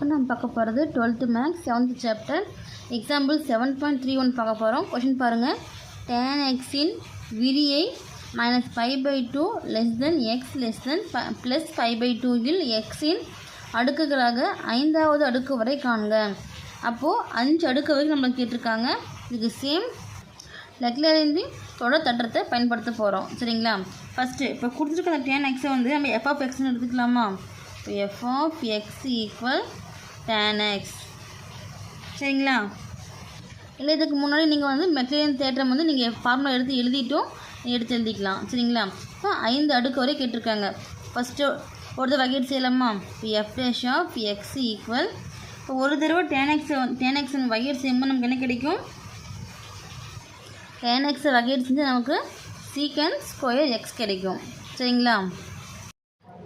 இப்போ நம்ம பார்க்க போகிறது twelfth maths seventh chapter example seven point three one பார்க்க போகிறோம். கொஷின் பாருங்கள் டேன் எக்ஸின் விரியை minus five by two less than x less than plus five by டூவில் எக்ஸின் அடுக்குகளாக ஐந்தாவது அடுக்கு வரை காண்க. அப்போது அஞ்சு அடுக்கு வரைக்கும் நம்மளுக்கு கேட்டிருக்காங்க. இதுக்கு சேம் லெக்லரிந்து தொடர் தட்டத்தை பயன்படுத்த போகிறோம் சரிங்களா? ஃபஸ்ட்டு இப்போ கொடுத்துருக்க அந்த டேன் எக்ஸை வந்து நம்ம எஃப் ஆஃப் எக்ஸ்னு எடுத்துக்கலாமா? இப்போ f of x equal tan x சரிங்களா? இல்லை இதுக்கு முன்னாடி நீங்கள் வந்து மெக்லேரியன் தேற்றம் வந்து நீங்கள் ஃபார்முலா எடுத்து எழுதிட்டும் எடுத்து எழுதிக்கலாம். சரிங்களா? இப்போ ஐந்து அடுக்கு வரை கேட்டிருக்காங்க. ஃபஸ்ட்டு ஒரு தடவை வகையீடு செய்யலாமா? இப்போ f dash of x equal இப்போ ஒரு தடவை டேன் எக்ஸ் டேன் எக்ஸ் வகையீடு செய்யும்போது நமக்கு என்ன கிடைக்கும்? டேன் எக்ஸை வகையீடு செஞ்சு நமக்கு சீக்கன் ஸ்கொயர் எக்ஸ் கிடைக்கும். சரிங்களா?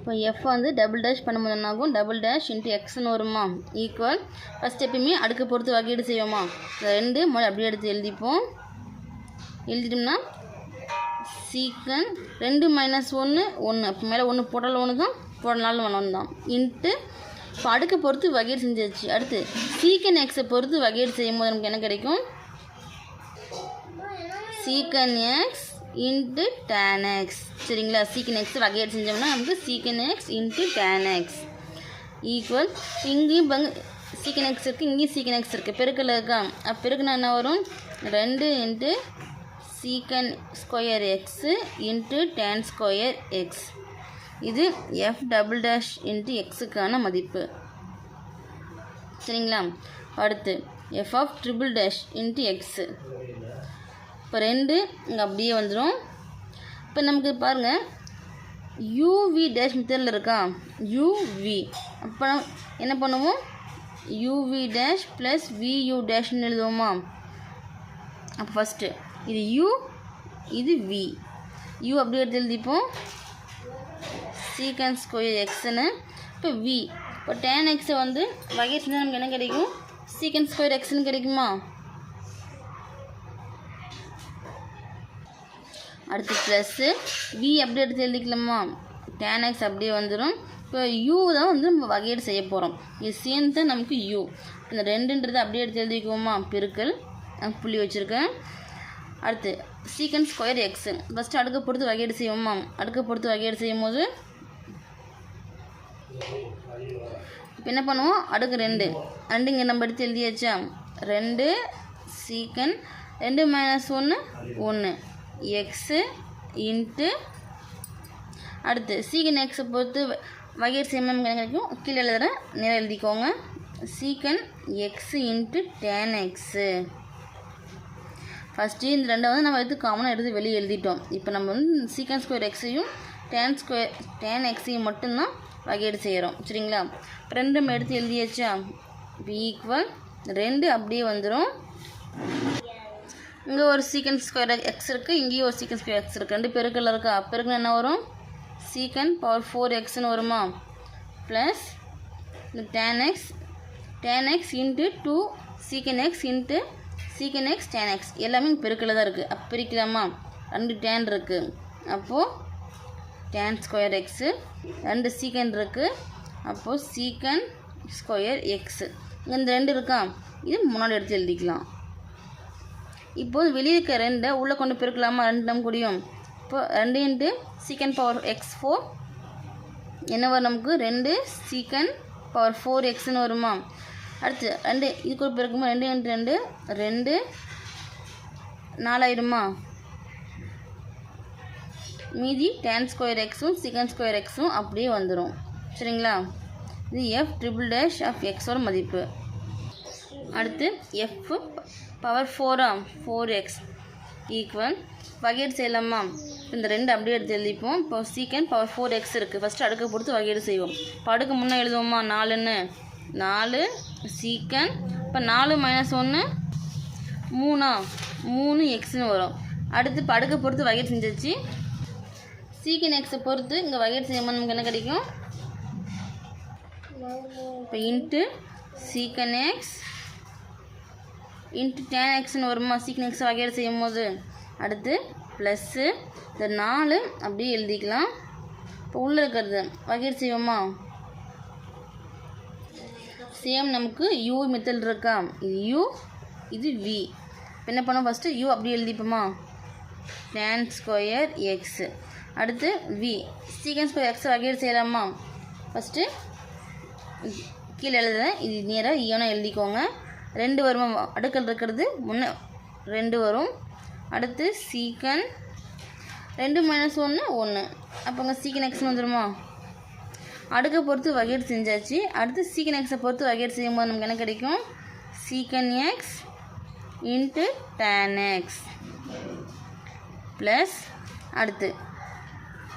இப்போ எஃப் வந்து டபுள் டேஷ் பண்ணும்போது என்னாகும் டபுள் டேஷ் இன்ட்டு எக்ஸ்னு வருமா? ஈக்குவல் ஃபஸ்ட் எப்பயுமே அடுக்கு பொறுத்து வகையீடு செய்வோமா? ரெண்டு முதல்ல அப்படியே எடுத்து எழுதிப்போம். எழுதிட்டோம்னா சீக்கன் ரெண்டு மைனஸ் ஒன்று ஒன்று அப்போ மேலே ஒன்று போட்டாலும் ஒன்று தான் போடனாலும் ஒன்று தான் இன்ட்டு இப்போ அடுக்கை பொறுத்து வகையீடு செஞ்சாச்சு. அடுத்து சீக்கன் எக்ஸை பொறுத்து வகையீடு செய்யும் போது நமக்கு என்ன கிடைக்கும்? Secant x into tan x சரிங்களா? சீக்கன் எக்ஸ் வகையீடு செஞ்சோம்னா நமக்கு secant x into tan x equal இங்கேயும் பங்கு சீக்கன் எக்ஸ் இருக்குது இங்கேயும் சீக்கன் எக்ஸ் இருக்குது பெருக்கில் இருக்கா? அப்போ பெருக்குனா என்ன வரும்? ரெண்டு into secant square x into tan square x இது எஃப் டபுள் டேஷ் இன்ட்டு எக்ஸுக்கான மதிப்பு. சரிங்களா? அடுத்து f of triple dash into x இப்போ ரெண்டு இங்கே அப்படியே வந்துடும் இப்போ நமக்கு பாருங்கள் யூவி டேஷ் மெத்தடில் இருக்கா? யூவி அப்போ என்ன பண்ணுவோம்? யூவி டேஷ் ப்ளஸ் வியூ டேஷ்னு எழுதுவோமா? அப்போ ஃபஸ்ட்டு இது யூ இது வி யூ அப்படியே எடுத்து எழுதிப்போம். சீக்கன் ஸ்கொயர் எக்ஸ்னு இப்போ வி இப்போ டேன் எக்ஸை வந்து வகை செஞ்சால் நமக்கு என்ன கிடைக்கும்? சீக்கன் ஸ்கொயர் எக்ஸ்னு கிடைக்குமா? அடுத்து ப்ளஸ்ஸு வி அப்படியே எடுத்து எழுதிக்கலாமா? டேன் எக்ஸ் அப்படியே வந்துடும் இப்போ யூ தான் வந்து நம்ம வகையீடு செய்ய போகிறோம் இது சேர்ந்து நமக்கு யூ இந்த ரெண்டுன்றது அப்படியே எடுத்து எழுதிக்குவோமா? பெருக்கல். புள்ளி வச்சுருக்கேன். அடுத்து சீக்கன் ஸ்கொயர் எக்ஸு ஃபஸ்ட்டு அடுக்க பொறுத்து வகையீடு செய்வோமா? அடுக்க பொறுத்து வகையீடு செய்யும் போது இப்போ என்ன பண்ணுவோம்? அடுக்கு ரெண்டு. ரெண்டு இங்கே நம்ம எடுத்து எழுதியாச்சா? ரெண்டு சீக்கன் ரெண்டு மைனஸ் ஒன்று ஒன்று எக்ஸு இன்ட்டு அடுத்து சீக்கன் எக்ஸை பொறுத்து வகையர் சேமம் கிடைக்கும். கீழே எழுதுகிறேன் நேரம் எழுதிக்கோங்க. Secant x into tan x first இந்த ரெண்டை வந்து நம்ம எடுத்து காமனாக எடுத்து வெளியே எழுதிட்டோம். இப்போ நம்ம வந்து சீக்கன் ஸ்கொயர் எக்ஸையும் டேன் ஸ்கொயர் டேன் எக்ஸையும் மட்டும்தான் வகையீடு செய்கிறோம் சரிங்களா? இப்போ ரெண்டு நம்ம எடுத்து எழுதியாச்சா? இப்போ ஈக்குவல் ரெண்டு அப்படியே வந்துடும் இங்கே ஒரு சீக்கன் ஸ்கொயர் எக்ஸ் இருக்குது இங்கேயும் ஒரு சீக்கன் ஸ்கொயர் எக்ஸ் இருக்குது ரெண்டு பெருக்கில் இருக்கா? அப்பெருக்கில் என்ன வரும்? சீக்கன் பவர் ஃபோர் எக்ஸ்னு வருமா? ப்ளஸ் இந்த tan x tan x into two secant x into secant x tan x எல்லாமே பெருக்கில் தான் இருக்குது அப்போ பிரிக்கலாமா? ரெண்டு டேன் இருக்குது அப்போது டேன் ஸ்கொயர் எக்ஸு ரெண்டு சீக்கன் இருக்குது அப்போது சீக்கன் ஸ்கொயர் எக்ஸு இந்த ரெண்டு இருக்கா? இது முன்னாடி எடுத்து எழுதிக்கலாம். இப்போது வெளியே இருக்க ரெண்டை உள்ளே கொண்டு பெருக்கலாமா? ரெண்டு நம்ம முடியும் இப்போ ரெண்டு into secant power X four என்ன வரும் நமக்கு? ரெண்டு சீக்கன் பவர் ஃபோர் எக்ஸ்னு வருமா? அடுத்து ரெண்டு இது கூட பெருக்குமா? ரெண்டு இன்ட்டு ரெண்டு ரெண்டு நாலாயிடுமா மீதி டென் ஸ்கொயர் எக்ஸும் சிக்கன் ஸ்கொயர் எக்ஸும் அப்படியே வந்துடும் சரிங்களா? இது எஃப் ட்ரிபிள் டேஷ் ஆஃப் எக்ஸோட மதிப்பு. அடுத்து எஃப் பவர் ஃபோரா ஃபோர் எக்ஸ் ஈக்குவல் வகையீடு செய்யலாமா? இந்த ரெண்டு அப்படியே எடுத்து எழுதிப்போம். இப்போ சீக்கன் பவர் ஃபோர் எக்ஸ் இருக்குது ஃபஸ்ட்டு அடுக்க பொறுத்து வகையீடு செய்வோம். இப்போ அடுக்கு முன்னே எழுதுவோமா? நாலுன்னு. நாலு. சீக்கன் இப்போ நாலு மைனஸ் ஒன்று மூணா. மூணு எக்ஸ்னு வரும். அடுத்து இப்போ அடுக்க பொறுத்து வகையீடு செஞ்சிச்சு. சீக்கன் எக்ஸை பொறுத்து இங்கே வகையீடு செய்யும்போது நமக்கு என்ன கிடைக்கும்? இப்போ into secant x into tan எக்ஸ்னு வருமா? சீக்கன் எக்ஸ் வகையீடு செய்யும் போது அடுத்து ப்ளஸ்ஸு இந்த நாலு அப்படியே எழுதிக்கலாம். இப்போ உள்ளே இருக்கிறது வகையீடு செய்வோமா? சேம் நமக்கு யூ மெத்தட் இருக்கா? இது யூ இது வி என்ன பண்ணோம் ஃபஸ்ட்டு யூ அப்படியே எழுதிப்போமா? டேன் ஸ்கொயர் எக்ஸு அடுத்து வி சீக்கன் ஸ்கொயர் எக்ஸ் வகையில் செய்யலாமா? ஃபஸ்ட்டு கீழே எழுதுறேன். இது நேராக ஈவனாக e எழுதிக்கோங்க. ரெண்டு வருமா. அடுக்கல் இருக்கிறது முன்ன ரெண்டு வரும். அடுத்து சீக்கன் ரெண்டு மைனஸ் ஒன்று ஒன்று அப்போங்க சீக்கன் எக்ஸ்னு வந்துடுமா அடுக்கை பொறுத்து வகையீடு செஞ்சாச்சு. அடுத்து சீக்கன் எக்ஸை பொறுத்து வகையீடு செய்யும்போது நமக்கு என்ன கிடைக்கும்? Secant x into tan x plus அடுத்து.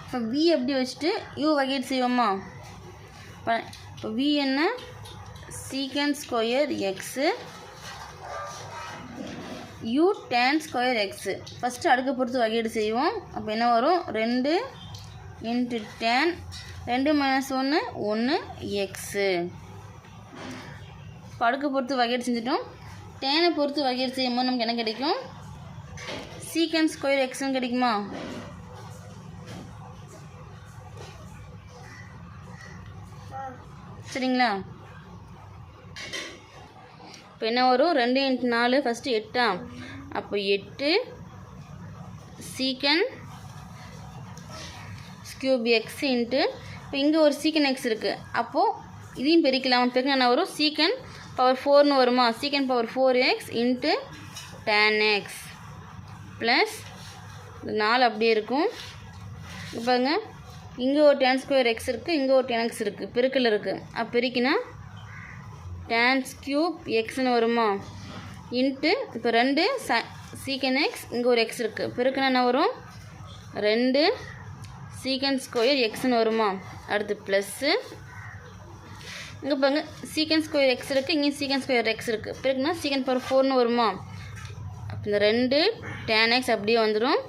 இப்போ வி எப்படி வச்சுட்டு யூ வகையீடு செய்வோமா? இப்போ இப்போ வி என்ன? Secant square x u tan square x first அடுக்க பொறுத்து வகையீடு செய்வோம். அப்போ என்ன வரும்? ரெண்டு இன்ட்டு டேன் ரெண்டு மைனஸ் ஒன்று ஒன்று எக்ஸு இப்போ அடுக்க பொறுத்து வகையீடு செஞ்சுட்டோம். டேனை பொறுத்து வகையீடு செய்யும்போது நமக்கு என்ன கிடைக்கும்? சீக்கன் ஸ்கொயர் எக்ஸ்னு கிடைக்குமா? சரிங்களா? இப்போ என்ன வரும்? ரெண்டு இன்ட்டு நாலு ஃபஸ்ட்டு எட்டா? அப்போ எட்டு சீக்கன் கியூப் எக்ஸ் இன்ட்டு இப்போ இங்கே ஒரு சீக்கன் எக்ஸ் இருக்குது அப்போது இதையும் பெருக்கலாம் பெருக்க என்ன வரும்? சீக்கன் பவர் ஃபோர்னு வருமா? Secant power four x into tan x plus நாலு அப்படியே இருக்கும். இப்போங்க பாருங்க. இங்கே ஒரு டென் ஸ்கொயர் எக்ஸ் இருக்குது இங்கே ஒரு டென் எக்ஸ் இருக்குது பெருக்கில் இருக்குது அப்போ பெருக்கினா டேன்ஸ் க்யூப் எக்ஸ்னு வருமா? இன்ட்டு இப்போ ரெண்டு ச சீக்கன் எக்ஸ் இங்கே ஒரு எக்ஸ் இருக்குது பெருக்கினா என்ன வரும்? ரெண்டு சீக்கன் ஸ்கொயர் எக்ஸ்னு வருமா? அடுத்து ப்ளஸ்ஸு இங்கே பாருங்க சீக்கன் ஸ்கொயர் எக்ஸ் இருக்குது இங்கேயும் சீக்கன் ஸ்கொயர் எக்ஸ் இருக்குது பிறகுனா சீக்கன் பவர் ஃபோர்னு வருமா? அப்போ இந்த ரெண்டு டேன் எக்ஸ் அப்படியே வந்துடும்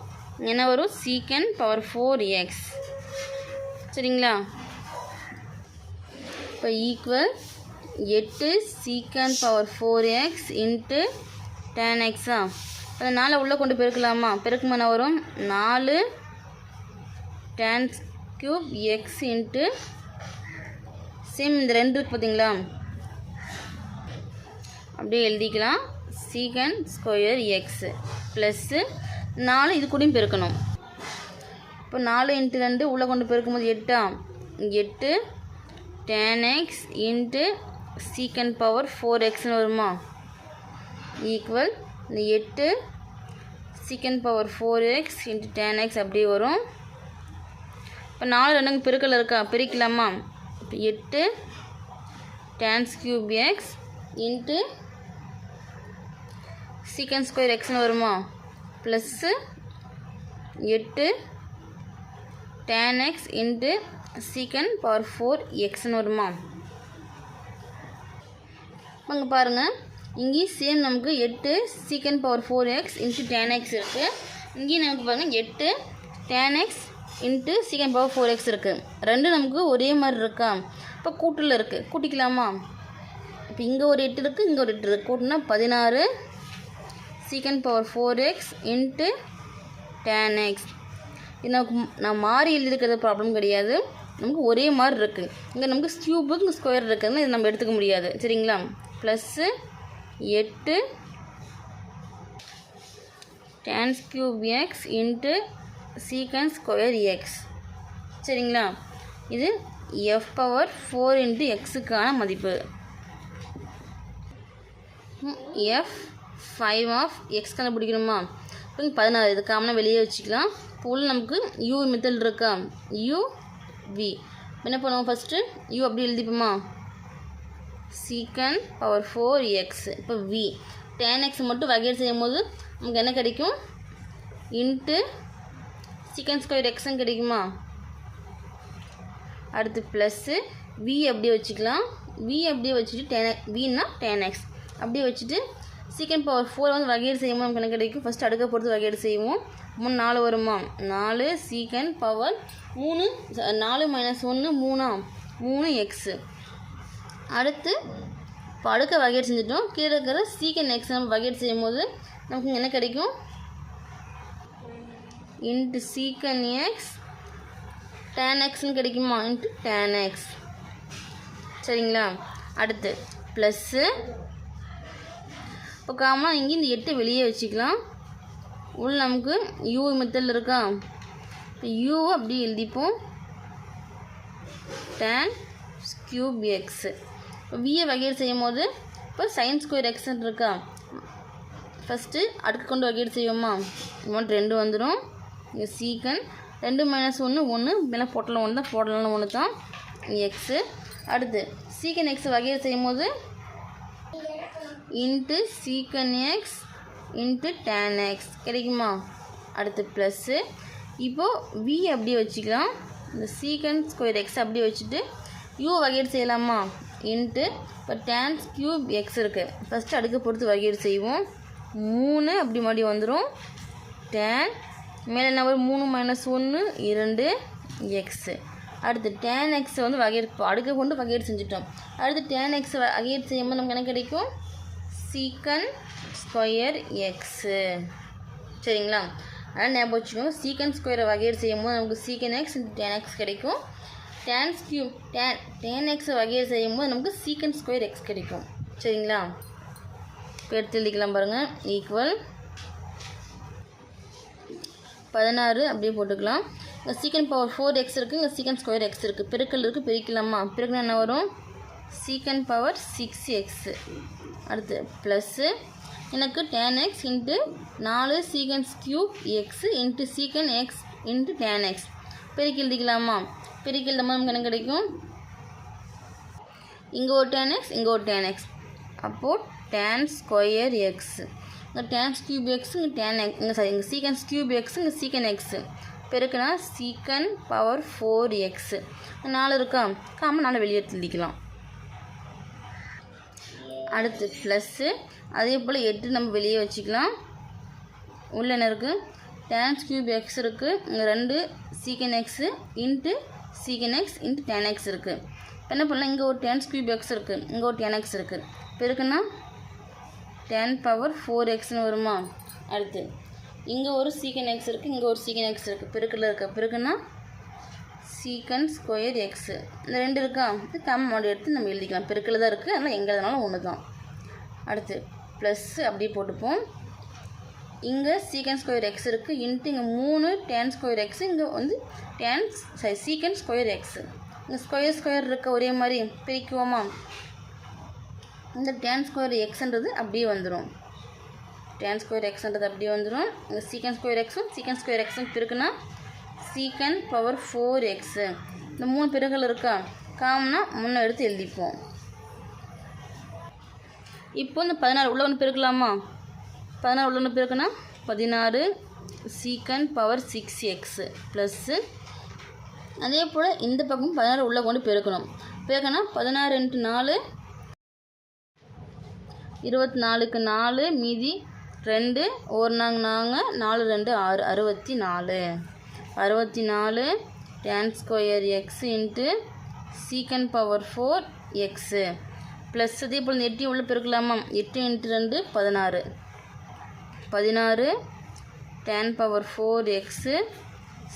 என்ன வரும்? சீக்கன் பவர் ஃபோர் எக்ஸ் சரிங்களா? இப்போ ஈக்குவல் எட்டு secant power four x into tan எக்ஸா அதை நாலை உள்ளே கொண்டு பெருக்கலாமா? பெருக்கும் என்ன வரும்? நாலு tan cube x into same இந்த ரெண்டு இருக்கு பார்த்தீங்களா அப்படியே எழுதிக்கலாம். சீக்கன் ஸ்கொயர் எக்ஸு ப்ளஸ்ஸு நாலு இது கூடயும் பெருக்கணும். இப்போ நாலு இன்ட்டு ரெண்டு உள்ளே கொண்டு பெருக்கும்போது எட்டா? எட்டு tan x into secant power four எக்ஸ்னு வருமா? ஈக்குவல் இந்த எட்டு secant power four x into tan x அப்படியே வரும். இப்போ நாலு ரெண்டுங்க பெருக்கல் இருக்கா? பிரிக்கலாமா? இப்போ எட்டு tans cube x into secant square எக்ஸ்னு வருமா? ப்ளஸ்ஸு எட்டு tan x into secant power four எக்ஸ்னு வருமா? அங்கே பாருங்கள் இங்கேயும் சேம் நமக்கு எட்டு secant power four x into tan x இருக்குது இங்கேயும் நமக்கு பாருங்கள் எட்டு tan x into secant power four x இருக்குது ரெண்டும் நமக்கு ஒரே மாதிரி இருக்கா? இப்போ கூட்டில் இருக்குது கூட்டிக்கலாமா? இப்போ இங்கே ஒரு எட்டு இருக்குது இங்கே ஒரு எட்டு இருக்குது கூட்டினா பதினாறு secant power four x into tan x இது நமக்கு நான் மாறி எழுதியிருக்கிறது ப்ராப்ளம் கிடையாது. நமக்கு ஒரே மாதிரி இருக்குது இங்கே நமக்கு ஸ்கியூபுக்கு இங்கே ஸ்கொயர் இருக்குதுன்னு இது நம்ம எடுத்துக்க முடியாது. சரிங்களா? ப்ளஸ்ஸு எட்டு tans cube x into secant square x சரிங்களா? இது எஃப் பவர் ஃபோர் இன்ட்டு எக்ஸுக்கான மதிப்பு. எஃப் ஃபைவ் ஆஃப் எக்ஸ் கண்டுபிடிக்கணுமா? இப்போ பதினாறு இது காமனாக வெளியே வச்சுக்கலாம். இப்போ நமக்கு யூ மெத்தட் இருக்கா? யூ வி என்ன பண்ணுவோம் ஃபஸ்ட்டு யூ அப்படி எழுதிப்போமா? சீக்கன் பவர் ஃபோர் எக்ஸ் இப்போ வி டேன் எக்ஸ் மட்டும் வகையீடு செய்யும் போது நமக்கு என்ன கிடைக்கும்? இன்ட்டு சீக்கன் ஸ்கொயர் எக்ஸும் கிடைக்குமா? அடுத்து ப்ளஸ்ஸு வி அப்படியே வச்சுக்கலாம். வி அப்படியே வச்சுட்டு டென் வின்னா டென் எக்ஸ் அப்படியே வச்சுட்டு சீக்கன் பவர் ஃபோர் வந்து வகையீடு செய்யும்போது நமக்கு என்ன கிடைக்கும்? ஃபஸ்ட்டு அடுக்க பொறுத்து வகையீடு செய்வோம். மூணு நாலு வருமா? நாலு சீக்கன் பவர் மூணு நாலு மைனஸ் ஒன்று மூணா? மூணு எக்ஸு அடுத்து இப்போ அடுக்க வகையீடு செஞ்சிட்டோம். கீழே இருக்கிற சீக்கன் எக்ஸ் நம்ம வகையீடு செய்யும் போது நமக்கு என்ன கிடைக்கும்? இன்ட்டு சீக்கன் எக்ஸ் டேன் எக்ஸ்னு கிடைக்குமா? இன்ட்டு டேன் எக்ஸ் சரிங்களா? அடுத்து ப்ளஸ்ஸு இப்போ காமனாக இங்கே இந்த எட்டு வெளியே வச்சுக்கலாம். உள்ள நமக்கு யூ மெத்தடில் இருக்கா? இப்போ யூவை அப்படி எழுதிப்போம். டேன் கியூப் எக்ஸு இப்போ வியை வகையீடு செய்யும் போது இப்போ சைன் ஸ்கொயர் எக்ஸ்ன்னு இருக்கா? ஃபஸ்ட்டு அடுக்கு கொண்டு வகையீடு செய்வோமா? அமௌண்ட் ரெண்டு வந்துடும் இங்கே சீக்கன் ரெண்டு மைனஸ் ஒன்று ஒன்று மேலே போட்டலாம் ஒன்று தான் போடலாம் ஒன்று தான் எக்ஸு அடுத்து சீக்கன் எக்ஸ் வகையீடு செய்யும் போது into secant x into tan X கிடைக்குமா? அடுத்து ப்ளஸ்ஸு இப்போது வி அப்படியே வச்சுக்கலாம். இந்த சீக்கன் ஸ்கொயர் எக்ஸ் அப்படியே வச்சுட்டு யூ வகையீடு செய்யலாமா? இன்ட்டு இப்போ டேன்ஸ் கியூப் எக்ஸ் இருக்குது ஃபஸ்ட்டு அடுக்கு பொறுத்து வகையீடு செய்வோம். மூணு அப்படி மறுபடியும் வந்துடும் டேன் மேலே என்ன வரும்? மூணு மைனஸ் ஒன்று இரண்டு எக்ஸு அடுத்து டேன் எக்ஸ் வந்து வகையீடு அடுக்க கொண்டு வகையீடு செஞ்சுட்டோம். அடுத்து டேன் எக்ஸ் வகையீடு செய்யும்போது நமக்கு என்ன கிடைக்கும்? சீக்கன் ஸ்கொயர் எக்ஸு சரிங்களா? அதனால் ஞாபகம் வச்சுக்கோங்க. சீக்கன் ஸ்கொயரை வகையீடு செய்யும்போது நமக்கு சீக்கன் எக்ஸ் டென் எக்ஸ் கிடைக்கும். டேன் கியூப் டேன் டேன் எக்ஸை வகையீடு செய்யும்போது நமக்கு சீக்கன் ஸ்கொயர் எக்ஸ் கிடைக்கும். சரிங்களா? இப்போ எடுத்து எழுதிக்கலாம் பாருங்கள் ஈக்குவல் பதினாறு அப்படியே போட்டுக்கலாம். இங்கே சீக்கன் பவர் ஃபோர் எக்ஸ் இருக்குது இங்கே சீக்கன் ஸ்கொயர் எக்ஸ் இருக்குது பெருக்கல் இருக்குது பிரிக்கலாமா? பெருக்கல் என்ன வரும்? சீக்கன் பவர் சிக்ஸ் எக்ஸு அடுத்து ப்ளஸ்ஸு எனக்கு டேன் எக்ஸ் இன்ட்டு நாலு secants cube x into secant x into tan x பெருக்கி எழுதிக்கலாமா? பெருக்கி எழுதும் நமக்கு என்ன கிடைக்கும். இங்கே ஒரு டேன் எக்ஸ் இங்கே ஒரு டேன் எக்ஸ் அப்போது டேன் ஸ்கொயர் எக்ஸ் இங்கே டேன் கியூப் எக்ஸ் இங்கே டேன் எக்ஸ் இங்கே சாரி இங்கே சீக்கன் கியூப் எக்ஸ் இங்கே சீக்கன் எக்ஸு பெருக்குனா சீக்கன் பவர் ஃபோர் எக்ஸு நாலு இருக்கா? காமன் நாலு வெளியே எழுதிக்கலாம். அடுத்து ப்ளஸ்ஸு அதே போல் எட்டு நம்ம வெளியே வச்சுக்கலாம். உள்ள என்ன இருக்குது டேன்ஸ் கியூப் எக்ஸ் இருக்குது இங்கே ரெண்டு secant x into secant x into tan x இருக்குது இப்போ என்ன பண்ணலாம்? இங்கே ஒரு டேன்ஸ் கியூப் எக்ஸ் இருக்குது இங்கே ஒரு டென் எக்ஸ் இருக்குது பெருக்குன்னா டென் பவர் ஃபோர் எக்ஸ்னு வருமா? அடுத்து. இங்கே ஒரு சீக்கன் எக்ஸ் இருக்குது இங்கே ஒரு சீக்கன் எக்ஸ் இருக்குது பெருக்கில் இருக்க? பெருக்குன்னா சீக்கன் ஸ்கொயர் எக்ஸு இந்த ரெண்டு இருக்கா? இது மாடி எடுத்து நம்ம எழுதிக்கலாம். பெருக்கில் தான் இருக்குது அதனால் எங்கே இருந்தாலும் ஒன்று தான் அடுத்து ப்ளஸ்ஸு அப்படியே போட்டுப்போம். இங்கே சீக்கன் ஸ்கொயர் எக்ஸ் இருக்குது இன்ட்டு இங்கே மூணு டென் ஸ்கொயர் எக்ஸு இங்கே வந்து tan sorry secant square x இங்கே ஸ்கொயர் ஸ்கொயர் இருக்க ஒரே மாதிரி பிரிக்குவோமா? இந்த டென் ஸ்கொயர் எக்ஸ்ன்றது அப்படியே வந்துடும் டென் ஸ்கொயர் எக்ஸ்ன்றது அப்படியே வந்துடும் இங்கே சீக்கன் ஸ்கொயர் எக்ஸும் சீக்கன் ஸ்கொயர் எக்ஸும் பிறகுனா சீக்கன் பவர் ஃபோர் எக்ஸு இந்த மூணு பிறகுகள் இருக்கா காமனாக முன்னே எடுத்து எழுதிப்போம். இப்போ இந்த பதினாறு உள்ள ஒன்று பெருக்கலாமா பதினாறு உள்ள ஒன்று பதினாறு secant power six x plus அதே போல் இந்த பக்கம் பதினாறு உள்ளே கொண்டு பெருக்கணும். பெருக்கனா பதினாறு இன்ட்டு நாலு இருபத்தி நாலுக்கு நாலு மீதி ரெண்டு ஒரு நாங்க நாங்கள் நாலு ரெண்டு ஆறு அறுபத்தி நாலு அறுபத்தி நாலு tan square x into secant power four x plus அதே போல் எட்டு உள்ள பெருக்கலாமா? எட்டு இன்ட்டு ரெண்டு பதினாறு. பதினாறு tan power four x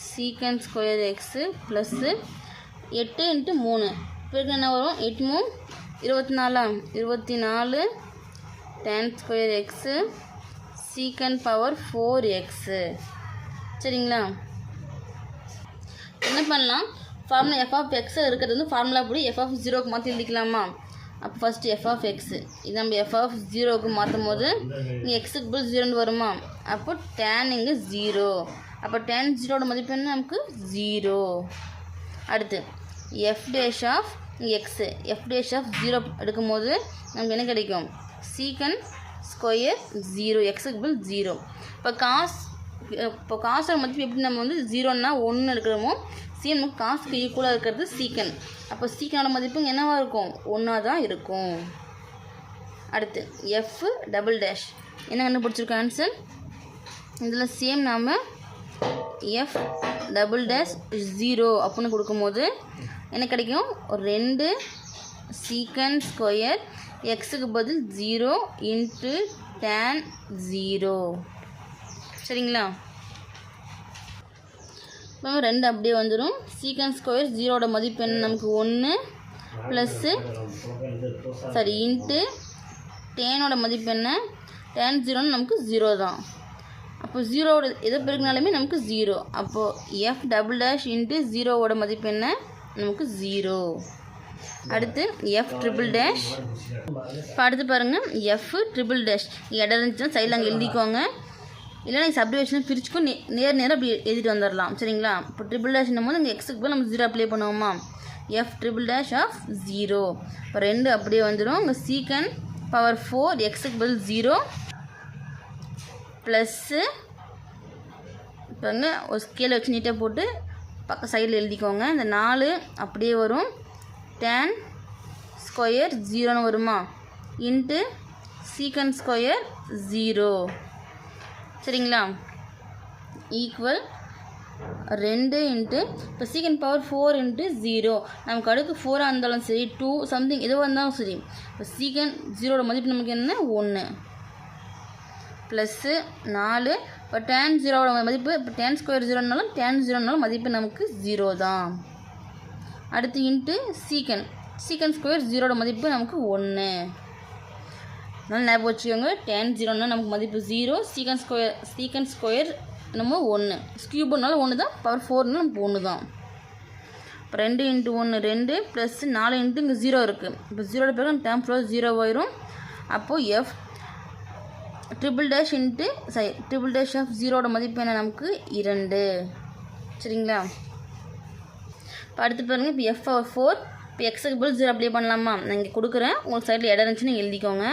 secant square x plus எட்டு இன்ட்டு மூணு. பிறகு என்ன வரும்? எட்டு மூணு இருபத்தி நாலா இருபத்தி நாலு tan square x secant power four x சரிங்களா? என்ன பண்ணலாம்? ஃபார்முலா எஃப் ஆஃப் எக்ஸ் இருக்கிறது வந்து ஃபார்முலா படி எஃப் ஆஃப் ஜீரோக்கு மாற்றி எழுதிக்கலாமா? அப்போ ஃபஸ்ட்டு எஃப் ஆஃப் எக்ஸு இது நம்ம எஃப் ஆஃப் ஜீரோவுக்கு மாற்றும் போது இங்கே எக்ஸுக்கு பதில் ஜீரோன்னு வருமா? அப்போ டேன் இங்கே ஜீரோ அப்போ டேன் ஜீரோட மதிப்பு என்ன? நமக்கு ஜீரோ அடுத்து f dash of x f dash of zero எடுக்கும்போது நமக்கு என்ன கிடைக்கும்? சீக்கன் ஸ்கொயர் ஜீரோ எக்ஸுக்கு பதில் ஜீரோ இப்போ காஸ் இப்போ காசோட மதிப்பு எப்படி நம்ம வந்து ஜீரோன்னா ஒன்று எடுக்கிறோமோ சேம் நமக்கு காசுக்கு ஈக்குவலாக இருக்கிறது சீக்கன். அப்போ சீக்கனோட மதிப்பு என்னவாக இருக்கும்? ஒன்றா தான் இருக்கும். அடுத்து எஃப் டபுள் டேஷ் என்ன கண்டுபிடிச்சிருக்கோம் ஆன்சர் இதில் சேம் நாம் எஃப் டபுள் டேஷ் ஜீரோ அப்படின்னு கொடுக்கும்போது என்ன கிடைக்கும்? ரெண்டு சீக்கன் ஸ்கொயர் எக்ஸுக்கு பதில் ஜீரோ இன்ட்டு டேன் ஜீரோ சரிங்களா? இப்போ ரெண்டு அப்படியே வந்துடும் சீக்கன் ஸ்கொயர் ஜீரோட மதிப்பு என்ன? நமக்கு ஒன்று ப்ளஸ்ஸு சாரி இன்ட்டு டேனோட மதிப்பு என்ன? டேன் ஜீரோன்னு நமக்கு ஜீரோ தான். அப்போ ஜீரோவோட எதை பெருக்கினாலுமே நமக்கு ஜீரோ அப்போது எஃப் டபுள் டேஷ் இன்ட்டு ஜீரோவோட மதிப்பு என்ன? நமக்கு ஜீரோ அடுத்து எஃப் ட்ரிபிள் டேஷ் இப்போ அடுத்து பாருங்கள் எஃப் ட்ரிபிள் டேஷ் இடம் இருந்துச்சுன்னா சைடில் அங்கே எழுதிக்கோங்க. இல்லைனா சப்டிவேஷனை பிரிச்சுக்கும் நே நேர் நேரம் அப்படி எழுதிட்டு வந்துடலாம் சரிங்களா? இப்போ ட்ரிபிள் டேஷ்னும் போது இங்கே எக்ஸுக்கு போய் நம்ம ஜீரோ அப்ளை பண்ணுவோமா? F triple dash of zero இப்போ ரெண்டு அப்படியே வந்துடும் இங்கே சீக்கன் பவர் ஃபோர் எக்ஸுக்கு பதில் ஜீரோ ப்ளஸ்ஸு இப்போ வந்து ஒரு ஸ்கேலை வச்சு நீட்டாக போட்டு பக்க சைடில் எழுதிக்கோங்க. இந்த நாலு அப்படியே வரும். டேன் ஸ்கொயர் ஜீரோன்னு வருமா? இன்ட்டு சீக்கன் ஸ்கொயர் ஜீரோ சரிங்களா? ஈக்குவல் ரெண்டு இன்ட்டு இப்போ secant power four into zero நமக்கு அடுக்கு ஃபோராக இருந்தாலும் சரி டூ சம்திங் எதுவாக இருந்தாலும் சரி. இப்போ சீக்கன் ஜீரோட மதிப்பு நமக்கு என்ன? ஒன்று ப்ளஸ்ஸு நாலு. இப்போ டேன் ஜீரோவோட மதிப்பு இப்போ டேன் ஸ்கொயர் ஜீரோனாலும் டேன் ஜீரோனாலும் மதிப்பு நமக்கு ஜீரோ தான். அடுத்து இன்ட்டு சீக்கன் சீக்கன் ஸ்கொயர் ஜீரோட மதிப்பு நமக்கு ஒன்று அதனால் ஞாபகம் வச்சுக்கோங்க. டென் ஜீரோனா நமக்கு மதிப்பு ஜீரோ சீக்கன் ஸ்கொயர் சீக்கன் ஸ்கொயர் நம்ம ஒன்று ஸ்கியூப்னாலும் ஒன்று தான் பவர் ஃபோர்னாலும் நமக்கு ஒன்று தான் இப்போ ரெண்டு இன்ட்டு ஒன்று ரெண்டு ப்ளஸ் நாலு இன்ட்டு இங்கே ஜீரோ இருக்குது இப்போ ஜீரோட பிறகு டேம் ஃப்ளோ ஜீரோ ஆயிரும். அப்போது எஃப் ட்ரிபிள் டேஷ் இன்ட்டு சரி ட்ரிபிள் டேஷ் ஆஃப் ஜீரோட மதிப்பு என்ன நமக்கு? இரண்டு. சரிங்களா? இப்போ அடுத்து பாருங்கள் இப்போ எஃப் ஃபோர் இப்போ எக்ஸுக்கு பதில் ஜீரோ அப்ளை பண்ணலாமா? நான் இங்கே கொடுக்குறேன். உங்களுக்கு சைடில் இடம் இருந்துச்சுன்னு எழுதிக்கோங்க.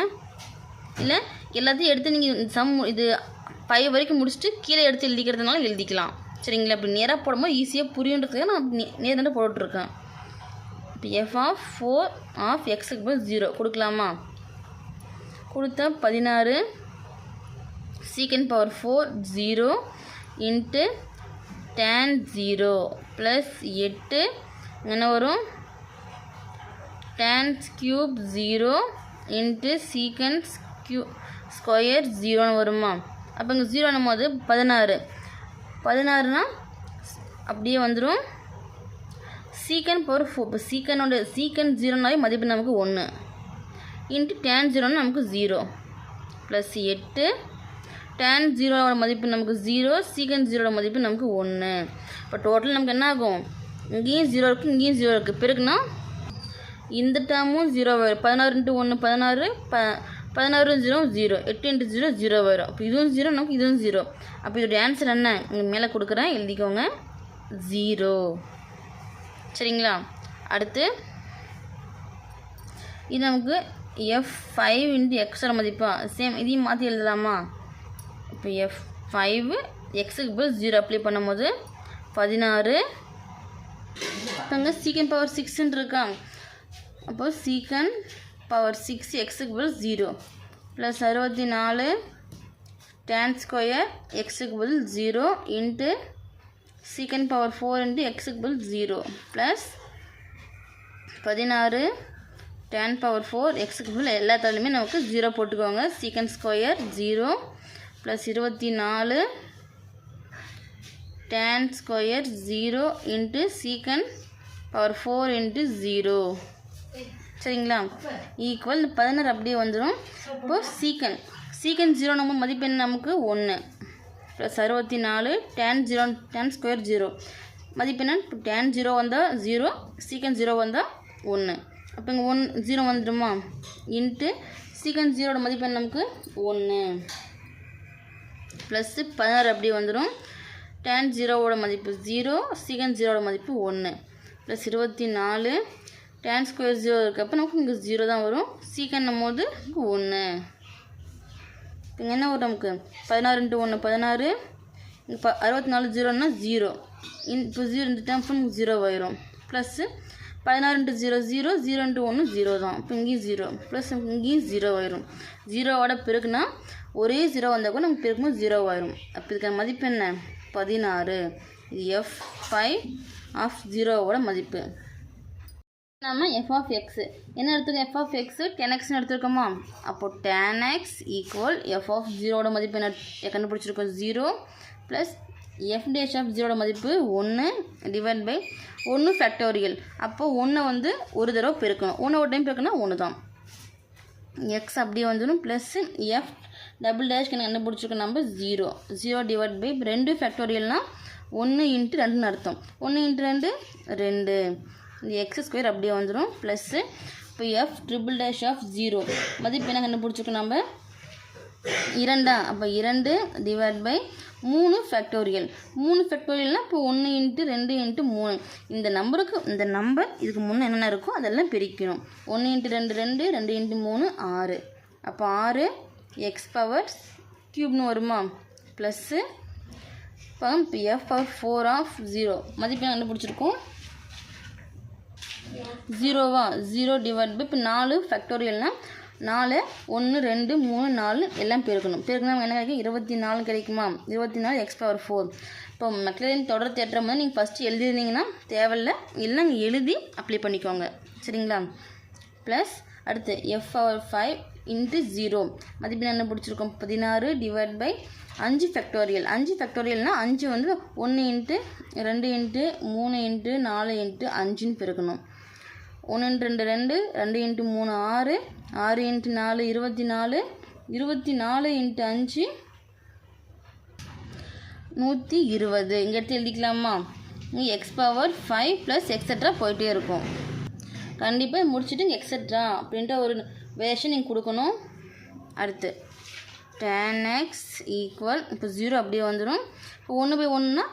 இல்லை எல்லாத்தையும் எடுத்து நீங்கள் சம் இது ஃபைவ் வரைக்கும் முடிச்சுட்டு கீழே எடுத்து எழுதிக்கிறதுனால எழுதிக்கலாம். சரிங்களா? இப்படி நேராக போடும்போது ஈஸியாக புரியுன்றதுக்காக நான் நே- நேர்தாண்ட போட்டுட்ருக்கேன். இப்போ எஃப் ஆஃப் ஃபோர் ஆஃப் எக்ஸுக்கு போய் ஜீரோ கொடுக்கலாமா? கொடுத்தா பதினாறு secant power four zero into tan zero plus எட்டு. என்ன வரும்? Tans cube zero into secants cube square ஜீரோன்னு வருமா? அப்போ இங்கே ஜீரோனும் போது பதினாறு. பதினாறுனா அப்படியே வந்துடும் சீக்கன் பவர் ஃபோர் இப்போ சீக்கனோட சீக்கன் ஜீரோனாவே மதிப்பு நமக்கு ஒன்று இன்ட்டு டேன் ஜீரோன்னு நமக்கு ஜீரோ ப்ளஸ் எட்டு. டேன் ஜீரோவோட மதிப்பு நமக்கு ஜீரோ சீக்கன் ஜீரோட மதிப்பு நமக்கு ஒன்று இப்போ டோட்டல் நமக்கு என்ன ஆகும்? இங்கேயும் ஜீரோ இருக்குது இங்கேயும் ஜீரோ இருக்குது பிறகுனா இந்த டேர்மும் ஜீரோ பதினாறு இன்ட்டு ஒன்று பதினாறு ப பதினாறு ஜீரோ ஜீரோ எட்டு இன்ட்டு ஜீரோ ஜீரோ வரும். அப்போ இதுவும் ஜீரோ நமக்கு இதுவும் ஜீரோ. அப்போ இதோட ஆன்சர் என்ன? இங்கே மேலே கொடுக்குறேன் எழுதிக்கோங்க. ஜீரோ. சரிங்களா? அடுத்து இது நமக்கு எஃப் ஃபைவ் இன்ட்டு எக்ஸோட மதிப்பா? சேம் இதையும் மாற்றி எழுதலாமா? இப்போ எஃப் ஃபைவ் எக்ஸுக்கு போய் ஜீரோ அப்ளை பண்ணும்போது பதினாறு அங்கே சீக்கன் பவர் சிக்ஸ்ன்னு இருக்கான் அப்போது சீக்கன் பவர் சிக்ஸ் எக்ஸுக்கு ஜீரோ ப்ளஸ் அறுபத்தி நாலு டேன் ஸ்கொயர் எக்ஸுக்கு zero into secant power four into எக்ஸுக்கு ஜீரோ ப்ளஸ் பதினாறு டென் பவர் ஃபோர் எக்ஸுக்கு பதில் எல்லா நமக்கு ஜீரோ போட்டுக்கோங்க. சீக்கன் ஸ்கொயர் ஜீரோ ப்ளஸ் இருபத்தி நாலு tan square zero into secant power four into zero சரிங்களா? ஈக்குவல் பதினாறு அப்படியே வந்துடும் இப்போ சீக்கன் சீக்கன் ஜீரோ நம்ம மதிப்பு என்ன நமக்கு? ஒன்று ப்ளஸ் அறுபத்தி நாலு tan zero tan square zero மதிப்பு என்ன? இப்போ டேன் ஜீரோ வந்தால் ஜீரோ சீக்கன் ஜீரோ வந்தால் ஒன்று அப்போ இங்கே ஒன் ஜீரோ வந்துடுமா? இன்ட்டு சீக்கன் ஜீரோட மதிப்பு என்ன நமக்கு? ஒன்று ப்ளஸ்ஸு பதினாறு அப்படியே வந்துடும் டேன் ஜீரோவோட மதிப்பு ஜீரோ சீக்கன் ஜீரோட மதிப்பு ஒன்று ப்ளஸ் இருபத்தி நாலு டேன் ஸ்கொயர் ஜீரோ இருக்கப்போ நமக்கு இங்கே ஜீரோ தான் வரும். சீக்கன்னும் போது இங்கே ஒன்று இங்கே என்ன வரும் நமக்கு? பதினாறு இன்ட்டு ஒன்று பதினாறு. இங்கே ப அறுபத்தி நாலு ஜீரோன்னா ஜீரோ இன் இப்போ ஜீரோ இந்த டைம் நமக்கு ஜீரோ ஆயிரும். ப்ளஸ்ஸு பதினாறு into zero zero zero into ஒன்று ஜீரோ தான். இப்போ இங்கேயும் ஜீரோ ப்ளஸ் இங்கேயும் ஜீரோ ஆயிரும். ஜீரோவோட பிறகுனா ஒரே ஜீரோ வந்தால் கூட நமக்கு பிறக்கும்போது ஜீரோ ஆயிரும். அப்போ இதுக்கான மதிப்பு என்ன? பதினாறு. இது எஃப் ஃபைவ் ஆஃப் ஜீரோவோட மதிப்பு. நம்ம எஃப் ஆஃப் எக்ஸு என்ன எடுத்துக்கோம் எஃப் ஆஃப் எக்ஸு டென் எக்ஸ்னு எடுத்துருக்கோமா? அப்போது tan x equal f of ஜீரோட மதிப்பு என்ன? கண்டுபிடிச்சிருக்கோம். Zero plus f dash of ஜீரோட மதிப்பு ஒன்று டிவைட் பை ஒன்று ஃபேக்டோரியல் அப்போது ஒன்றை வந்து ஒரு தடவை பெருக்கணும். ஒன்று ஒரு டைம் பெருக்கணும் ஒன்று தான் எக்ஸ் அப்படியே வந்துடும் ப்ளஸ்ஸு எஃப் டபுள் டேஷ்க்கு என்ன கண்டுபிடிச்சிருக்க நம்ம ஜீரோ ஜீரோ டிவைட் பை ரெண்டு ஃபேக்டோரியல்னால் ஒன்று இன்ட்டு ரெண்டுன்னு அர்த்தம். ஒன்று இன்ட்டு ரெண்டு ரெண்டு. இந்த எக்ஸ் ஸ்கொயர் அப்படியே வந்துடும் ப்ளஸ்ஸு இப்போ f triple dash of zero மதிப்பு என்ன கண்டுபிடிச்சிருக்கோம் நம்ம? இரண்டா. அப்போ இரண்டு டிவைட் பை மூணு ஃபேக்டோரியல் மூணு ஃபேக்டோரியல்னால் இப்போ ஒன்று இன்ட்டு ரெண்டு இன்ட்டு மூணு. இந்த நம்பருக்கு இந்த நம்பர் இதுக்கு முன்னே என்னென்ன இருக்கோ அதெல்லாம் பிரிக்கணும். ஒன்று இன்ட்டு ரெண்டு ரெண்டு ரெண்டு இன்ட்டு மூணு ஆறு. அப்போ ஆறு எக்ஸ் பவர் க்யூப்னு வருமா? ப்ளஸ்ஸு இப்போ f power four of zero மதிப்பு என்ன கண்டுபிடிச்சிருக்கோம்? ஜீரோவா ஜீரோ டிவைட் பை இப்போ நாலு ஃபேக்டோரியல்னால் நாலு ஒன்று ரெண்டு மூணு நாலு எல்லாம் பெருக்கணும். பெருக்கணும் நமக்கு என்ன கிடைக்கும்? இருபத்தி நாலு கிடைக்குமா? இருபத்தி நாலு எக்ஸ் பவர் ஃபோர் இப்போ மக்களின் தொடர் தேற்றம் வந்து நீங்கள் ஃபஸ்ட்டு எழுதிருந்தீங்கன்னா தேவையில்ல. இல்லை நீங்கள் எழுதி அப்ளை பண்ணிக்கோங்க. சரிங்களா? ப்ளஸ் அடுத்து f power five into zero மதிப்பெண் என்ன பிடிச்சிருக்கோம்? பதினாறு டிவைட் பை அஞ்சு ஃபேக்டோரியல் அஞ்சு ஃபேக்டோரியல்னால் அஞ்சு வந்து ஒன்று இன்ட்டு ரெண்டு இன்ட்டு மூணு இன்ட்டு நாலு இன்ட்டு அஞ்சுன்னு பெருக்கணும். ஒன்று ரெண்டு ரெண்டு ரெண்டு இன்ட்டு மூணு ஆறு ஆறு இன்ட்டு நாலு இருபத்தி நாலு இருபத்தி நாலு இன்ட்டு அஞ்சு நூற்றி இருபது. இங்கே எடுத்து எழுதிக்கலாமா? X power five plus extra போயிட்டே இருக்கும். கண்டிப்பாக முடிச்சுட்டு எக்ஸட்ரா அப்படின்ற ஒரு வேஷன் நீங்கள் கொடுக்கணும். அடுத்து டேன் எக்ஸ் ஈக்குவல் இப்போ ஜீரோ அப்படியே வந்துடும் இப்போ ஒன்று போய் ஒன்றுனா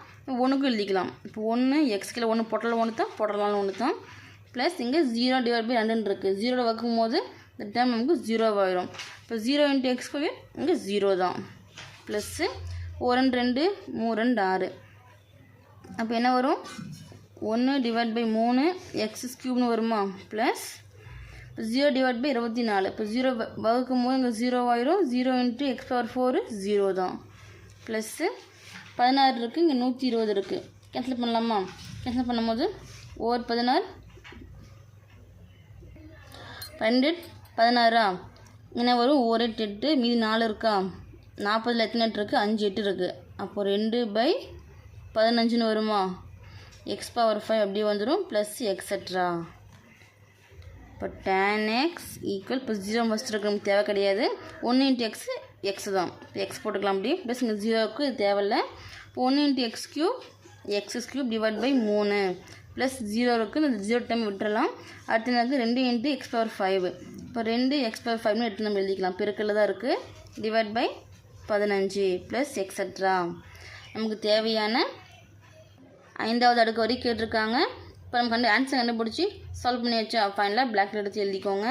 ஒன்றுக்கும் எழுதிக்கலாம். இப்போ ஒன்று எக்ஸ்கில் ஒன்று பொட்டலாம் ஒன்று தான் பொட்டலாம் ஒன்று தான் ப்ளஸ் இங்கே ஜீரோ டிவைட் பை ரெண்டுன்னு இருக்குது ஜீரோட வைக்கும் போது இந்த டைம் நமக்கு ஜீரோவாயிரும் இப்போ ஜீரோ இன்ட்டு எக்ஸ் ஸ்கொயர் இங்கே ஜீரோ தான். ப்ளஸ்ஸு ஒரு ரெண்டு ரெண்டு மூணு ரெண்டு ஆறு. அப்போ என்ன வரும்? ஒன்று டிவைட் பை மூணு எக்ஸ் க்யூப்னு வருமா? ப்ளஸ் இப்போ ஜீரோ டிவைட் பை இருபத்தி நாலு இப்போ ஜீரோ வகுக்கும் போது இங்கே ஜீரோ ஆயிரும். Zero into x power four zero தான். ப்ளஸ்ஸு பதினாறு இருக்குது இங்கே நூற்றி இருபது இருக்குது கேன்சல் பண்ணலாமா? கேன்சல் பண்ணும்போது ஓர் பதினாறு பன்னெண்டு பதினாறா? என்ன வரும் ஒரு எட்டு எட்டு மீதி நாலு இருக்கா? நாற்பதில் எத்தனை எட்டு இருக்குது அஞ்சு எட்டு இருக்குது அப்போ ரெண்டு பை பதினஞ்சுன்னு வருமா? எக்ஸ் பவர் ஃபைவ் அப்படியே வந்துடும் ப்ளஸ் எக்ஸட்ரா இப்போ டேன் எக்ஸ் ஈக்குவல் இப்போ ஜீரோ ஃபஸ்ட் இருக்கு நமக்கு தேவை கிடையாது. ஒன்று இன்ட்டு எக்ஸ் எக்ஸ் தான். இப்போ எக்ஸ் போட்டுக்கலாம் அப்படி ப்ளஸ் இங்கே ஜீரோவுக்கு இது தேவையில்லை. இப்போ ஒன்று into x cube x cube divide by மூணு. ப்ளஸ் ஜீரோ இருக்குது அந்த ஜீரோ டைம் விட்டுறலாம். அடுத்து எனக்கு ரெண்டு இன்ட்டு எக்ஸ் பவர் ஃபைவ் இப்போ ரெண்டு எக்ஸ் பவர் ஃபைவ்னு எடுத்து நம்ம எழுதிக்கலாம். பெருக்கில் தான் இருக்குது டிவைட் பை பதினஞ்சு ப்ளஸ் எக்ஸட்ரா நமக்கு தேவையான ஐந்தாவது அடுக்கு வரைக்கும் கேட்டிருக்காங்க. இப்போ நம்ம கண்டு ஆன்சர் கண்டுபிடிச்சி சால்வ் பண்ணி வச்சா ஃபைனலாக பிளாக் எடுத்து எழுதிக்கோங்க.